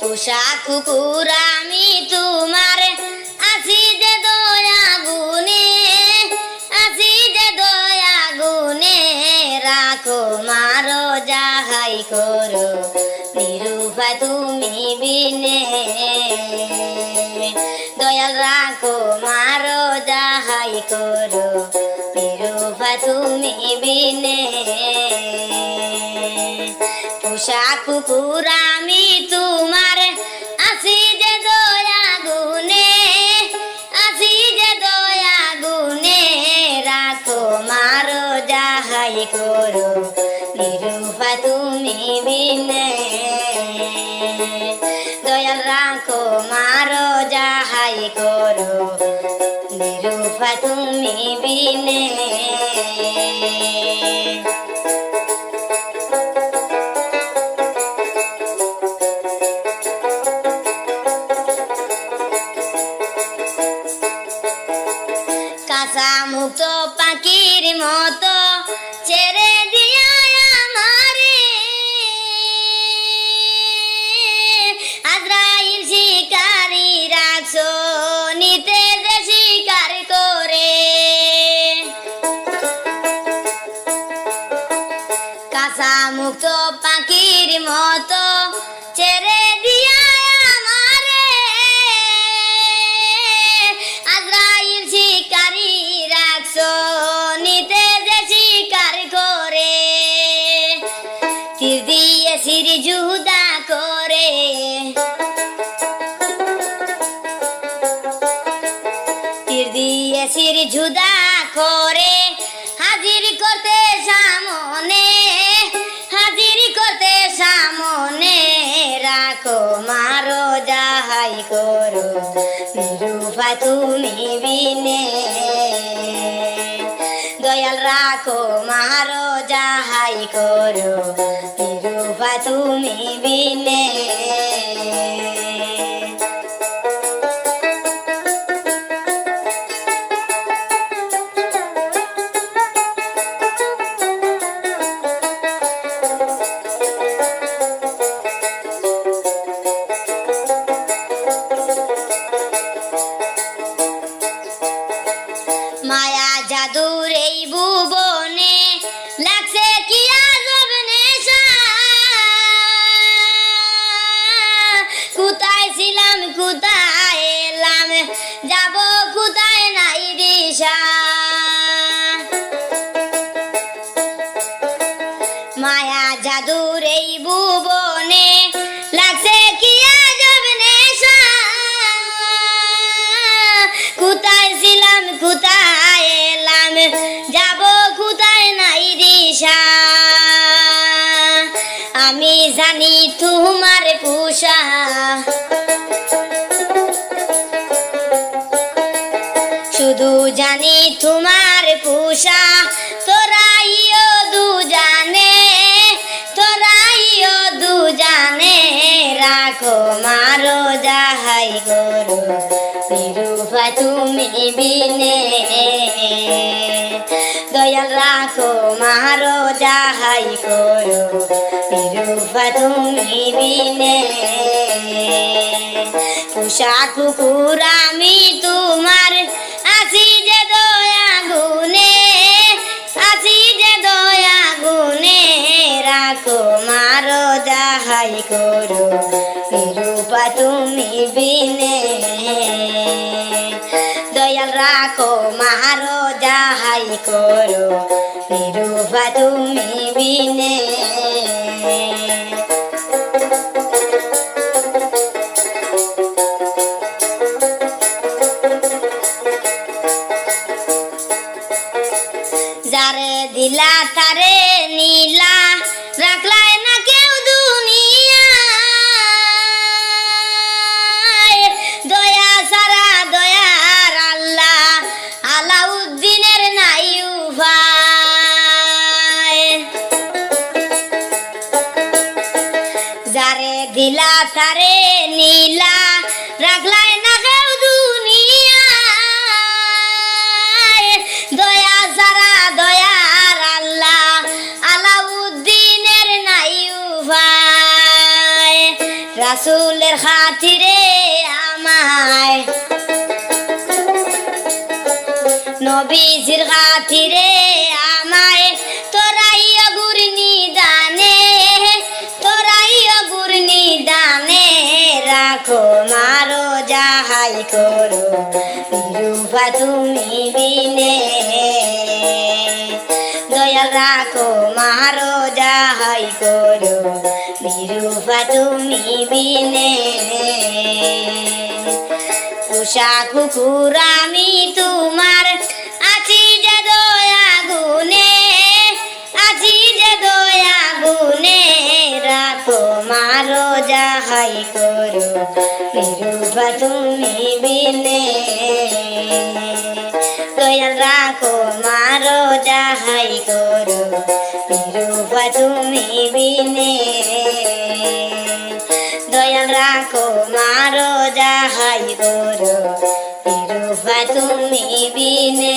পোষা কুকুর আমি তোমার আছি যে দয়া গুনে আছি যে দয়া গুনে রাখো, মারো, যাহাই করো নিরূপা তুমি বিনে দয়াল রাখো, মারো, যাহাই করো, নিরূপা তুমি বিনে। পোষা কুকুর, আমি তোমার আছি যে দয়া গুনে আছি যে দয়া গুনে রাখো, মারো, যাহাই করো। করো। নিরূপা তুমি বিনে। কাঁচা মুক্ত পাখির মতো কাঁচা মুক্ত পাখির মতো ছেড়ে দিয়া আমারে। আজরাইল শিকারি রাখছো, নিতে যে শিকার করে। তীর দিয়ে সিরি জুদা করে। তীর দিয়ে সিরি জুদা করে। রাখো মারো যাহাই করো রূপা তুমি বিনে। দয়াল রাখো, মারো যাহাই করো রূপা তুমি বিনে। মায়া জাদুর এই ভুবনে লাগছে কি আজব নেশা কোথায় ছিলাম, কোথায় এলাম? যাব, কোথায় নাই দিশা? আমি জানি তোমার পুষা। শুধু জানি তোমার পুষা তোরাইও দু জানে তোরাইও দু জানে রাখো মারো যাহাই করো। নিরূপা তুমি বিনে। দয়াল রাখো মারো যাহাই করো, নিরূপা তুমি বিনে পোষা কুকুর, আমি তোমার, আছি যে দয়া গুনে আছি যে দয়া গুনে রাখো মারো যাহাই করো, নিরূপা তুমি বিনে দয়াল রাখো মারো করো নিরূপা তুমি বিনে যারে দিলা তারে নীলা রাখলাই উদ্দিনের নাই উভায়। যারে দিলা তারে নীলা রাখলায় না কেউ দুনিয়ায়। দয়া যারা দয়ার আল্লাহ, আলাউদ্দিনের নাই উভায়। রাসুলের খাতিরে আমায় নবীজির খাতিরে আমায়, তোরাই গুরনি দানে তোরাই গুরনি দানে রাখো মারো যাহাই করো, নিরূপা তুমি বিনে। দয়াল রাখো মারো যাহাই করো, নিরূপা তুমি বিনে। উষা কুকুর আমি তোমার হাই করো নিরূপা তুমি বিনে। দয়াল রাখো, মারো, যাহাই করো নিরূপা তুমি বিনে। দয়াল রাখো, মারো, যাহাই করো নিরূপা তুমি বিনে।